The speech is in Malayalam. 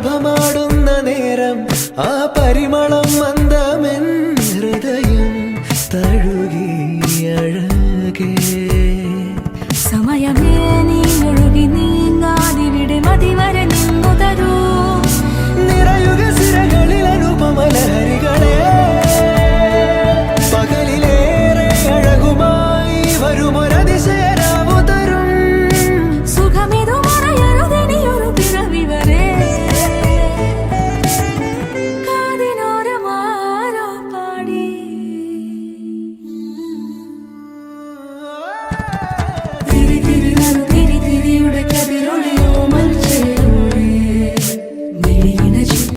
ആലാപമാടുന്ന നേരം ആ പരിമളം മന്ദമെൻ ഹൃദയം തഴുകി അഴകേ. സമയമേ നീ ഒഴുകി നീങ്ങാതിവിടെ മതിവരെ നിന്നു നിറയുക സിരകളിൽ അനുപമലഹരികളെ. പകലിലേറെ അഴകുമായി വരുമൊരതിശയം You.